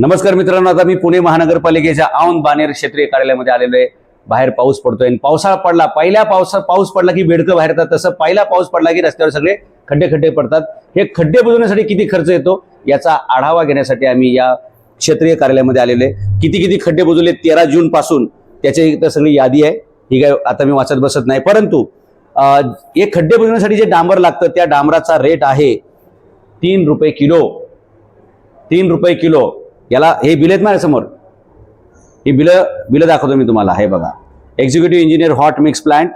नमस्कार मित्रांनो आता मी पुणे महानगरपालिकेच्या औंध बानेर क्षेत्रीय कार्यालयामध्ये आलेलो आहे. बाहेर पाऊस पडतोय आणि पावसाळा पडला. पहिल्या पावसा पाऊस पडला की बेडकं बाहेर येतात. तसं पहिला पाऊस पडला की रस्त्यावर सगळे खड्डे खड्डे पडतात. हे खड्डे बुजवण्यासाठी किती खर्च येतो याचा आढावा घेण्यासाठी आम्ही या क्षेत्रीय कार्यालयामध्ये आलेलो आहे. किती किती खड्डे बुजवले? तेरा जून पासून. त्याची तर सगळी यादी आहे. ही काय आता मी वाचत बसत नाही. परंतु हे खड्डे बुजवण्यासाठी जे डांबर लागतं त्या डांबराचा रेट आहे तीन रुपये किलो. तीन रुपये किलो. याला हे बिल आहेत माझ्यासमोर ही बिलं बिलं दाखवतो मी तुम्हाला. हे बघा. Executive engineer hot mix plant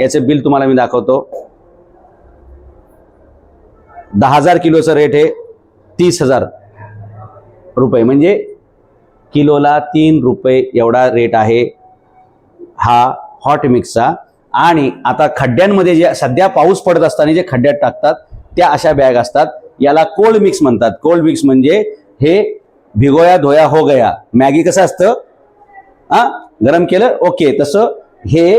याचं बिल तुम्हाला मी दाखवतो. दहा हजार किलोचं रेट आहे तीस हजार रुपये. म्हणजे किलोला तीन रुपये एवढा रेट आहे हा हॉट मिक्सचा आणि आता खड्ड्यांमध्ये जे सध्या पाऊस पडत असताना जे खड्ड्यात टाकतात त्या अशा बॅग असतात. याला कोल्ड मिक्स म्हणतात. कोल्ड मिक्स म्हणजे हे भिगोया धोया हो गया. मॅगी कसं असतं? हा? गरम केलं? ओके. तसं हे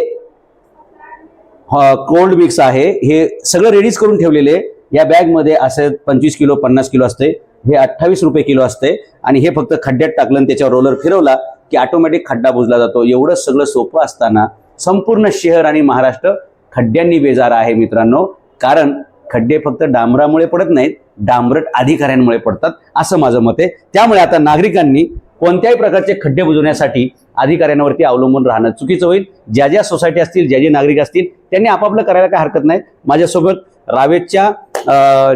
कोल्ड मिक्स आहे. हे सगळं रेडीच करून ठेवलेले. या बॅगमध्ये असं पंचवीस किलो पन्नास किलो असते. हे अठ्ठावीस रुपये किलो असते. आणि हे फक्त खड्ड्यात टाकलं आणि त्याच्यावर रोलर फिरवला की ऑटोमॅटिक खड्डा बुजला जातो. एवढं सगळं सोपं असताना संपूर्ण शहर आणि महाराष्ट्र खड्ड्यांनी बेजार आहे मित्रांनो. कारण खड्डे फक्त डांबरामुळे पडत नाहीत. डांबरट अधिकाऱ्यांमुळे पडतात असं माझं मत आहे. त्यामुळे आता नागरिकांनी कोणत्याही प्रकारचे खड्डे बुजवण्यासाठी अधिकाऱ्यांवरती अवलंबून राहणं चुकीचं होईल. ज्या ज्या सोसायटी असतील ज्या जे नागरिक असतील त्यांनी आपापलं करायला काय हरकत नाही. माझ्यासोबत रावेतच्या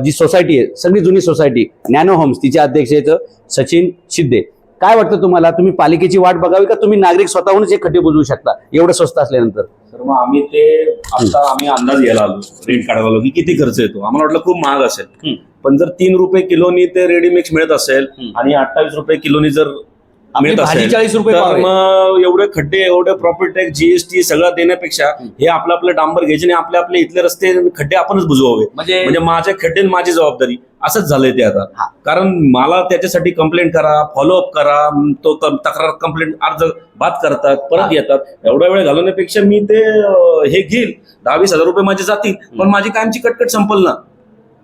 जी सोसायटी आहे सगळी जुनी सोसायटी नॅनो होम्स तिचे अध्यक्ष आहेत सचिन शिद्दे काय वाटतं तुम्हाला? तुम्ही पालिकेची वाट बघावी का तुम्ही नागरिक स्वतःहूनच हे खड्डे बुजवू शकता? एवढं स्वस्त असल्यानंतर. तर मग आम्ही ते आता आम्ही अंदाज घ्यायला आलो रेट काढायला आलो की किती खर्च येतो. आम्हाला वाटलं खूप महाग असेल. पण जर तीन रुपये किलोनी ते रेडी मिक्स मिळत असेल. आणि अठ्ठावीस रुपये किलोनी जर मिळत भाजी असेल. 40 रुपये तर. मग एवढे खड्डे एवढे प्रॉफिट टॅक्स जीएसटी सगळं देण्यापेक्षा हे आपलं आपलं डांबर घ्यायचे आणि आपले आपले इथले रस्ते खड्डे आपणच बुजवावे. म्हणजे म्हणजे माझ्या खड्डे माझी जबाबदारी. असंच झालंय ते आता. कारण मला त्याच्यासाठी कंप्लेंट करा फॉलोअप करा तो तक्रार कंप्लेंट अर्ज बाद करतात. परत येतात. एवढा वेळ घालवण्यापेक्षा मी ते हे घेईल. दहा वीस हजार रुपये माझे जातील. पण माझी कायमची कटकट संपल ना.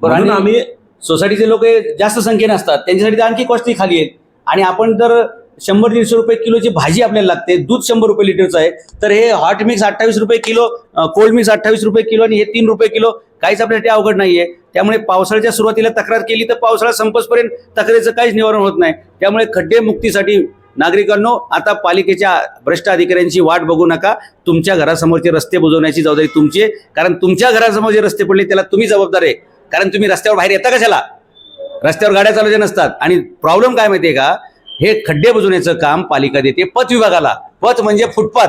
म्हणून आम्ही सोसायटीचे लोक जास्त संख्येने असतात. त्यांच्यासाठी आणखी कॉस्टली खाली आहेत. आणि आपण जर शंभर दीडशे रुपये किलोची भाजी आपल्याला लागते. दूध शंभर रुपये लिटरचं आहे. तर हे हॉट मिक्स अठ्ठावीस रुपये किलो कोल्ड मिक्स अठ्ठावीस रुपये किलो आणि हे तीन रुपये किलो. काहीच आपल्यासाठी अवघड नाहीये. त्यामुळे पावसाळ्याच्या सुरुवातीला तक्रार केली तर पावसाळा संपसपर्यंत तक्रारीचं काहीच निवारण होत नाही. त्यामुळे खड्डे मुक्तीसाठी नागरिकांनो आता पालिकेच्या भ्रष्ट अधिकाऱ्यांची वाट बघू नका. तुमच्या घरासमोरचे रस्ते बुजवण्याची जबाबदारी तुमची कारण तुमच्या घरासमोर जे रस्ते पडले त्याला तुम्ही जबाबदार आहे. कारण तुम्ही रस्त्यावर बाहेर येता कशाला? रस्त्यावर गाड्या चालवायच्या नसतात. आणि प्रॉब्लेम काय माहितीये का? हे खड्डे बुजवण्याचं काम पालिका देते पथ विभागाला. पथ म्हणजे फुटपाथ.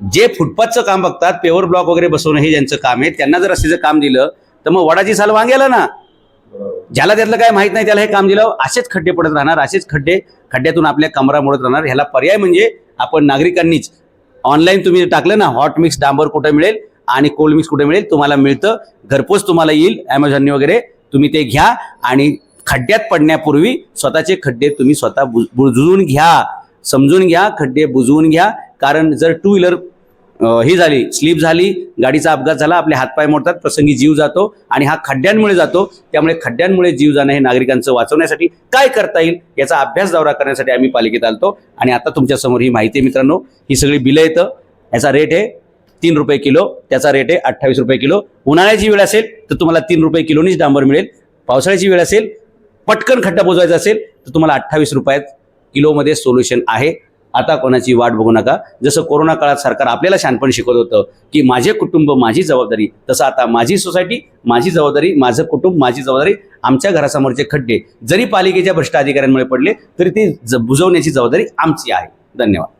जे फुटपाथचं काम बघतात पेवर ब्लॉक वगैरे बसवणं हे ज्यांचं काम आहे त्यांना जर रस्त्याचं काम दिलं तर मग वडाची साल वांग्याला ना? ज्याला त्यातलं काय माहीत नाही त्याला हे काम दिलं असेच खड्डे पडत राहणार असेच खड्डे खड्ड्यातून आपल्या कमरा मोडत राहणार. ह्याला पर्याय म्हणजे आपण नागरिकांनीच ऑनलाईन तुम्ही टाकलं ना हॉट मिक्स डांबर कुठं मिळेल आणि कोल्ड मिक्स कुठे मिळेल तुम्हाला मिळतं. घरपोच तुम्हाला येईल ॲमेझॉननी वगैरे. तुम्ही ते घ्या आणि खड्ड्यात पडण्यापूर्वी स्वतःचे खड्डे तुम्ही स्वतः बुज- बुजवून घ्या. समजून घ्या खड्डे बुजवून घ्या. कारण जर टू व्हीलर ही झाली स्लीप झाली गाडीचा अपघात झाला आपले हातपाय मोडतात प्रसंगी जीव जातो आणि हा खड्ड्यांमुळे जातो. त्यामुळे खड्ड्यांमुळे जीव जाणं हे नागरिकांचं वाचवण्यासाठी काय करता येईल याचा अभ्यास दौरा करण्यासाठी आम्ही पालिकेत आलतो. आणि आता तुमच्यासमोर ही माहिती आहे मित्रांनो. ही सगळी बिलं येतं. याचा रेट आहे तीन रुपये किलो. त्याचा रेट आहे अठ्ठावीस रुपये किलो. उन्हाळ्याची वेळ असेल तर तुम्हाला तीन रुपये किलोनीच डांबर मिळेल. पावसाळ्याची वेळ असेल पटकन खड्डा बुजवायचा असेल तर तुम्हाला अठ्ठावीस रुपयात किलोमध्ये सोल्युशन आहे. आता कोणाची वाट बघू नका. जसं कोरोना काळात सरकार आपल्याला शानपण शिकवत होतं की माझे कुटुंब माझी जबाबदारी तसं आता माझी सोसायटी माझी जबाबदारी माझं कुटुंब माझी जबाबदारी आमच्या घरासमोरचे खड्डे. जरी पालिकेच्या भ्रष्ट अधिकाऱ्यांमुळे पडले तरी ते ज- बुजवण्याची जबाबदारी आमची आहे. धन्यवाद.